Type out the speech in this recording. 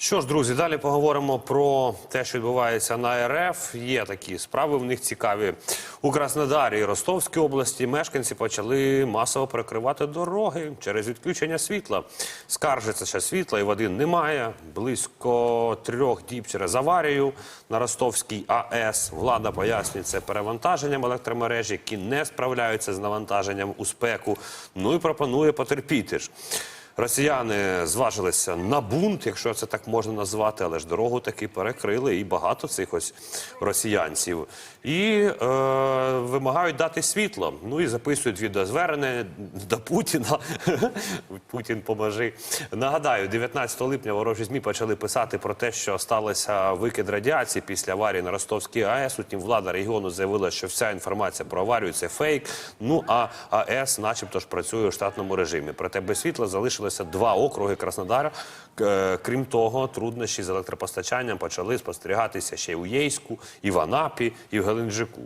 Що ж, друзі, далі поговоримо про те, що відбувається на РФ. Є такі справи в них цікаві. У Краснодарі і Ростовській області мешканці почали масово перекривати дороги через відключення світла. Скаржиться, що світла і води немає. Близько трьох діб через аварію на Ростовській АЕС. Влада пояснює це перевантаженням електромереж, які не справляються з навантаженням у спеку. Ну і пропонує потерпіти ж. Росіяни зважилися на бунт, якщо це так можна назвати, але ж дорогу таки перекрили, і багато цих ось росіянців. І е, вимагають дати світло. Ну і записують відеозвернення до Путіна. Путін поможи. Нагадаю, 19 липня ворожі ЗМІ почали писати про те, що сталося викид радіації після аварії на Ростовській АЕС. Утім, влада регіону заявила, що вся інформація про аварію це фейк. Ну а АЕС, начебто ж, працює у штатному режимі. Проте без світла залишилося два округи Краснодара. Е, Крім того, труднощі з електропостачанням почали спостерігатися ще й у Єйську, і в Анапі, і в Геленджику.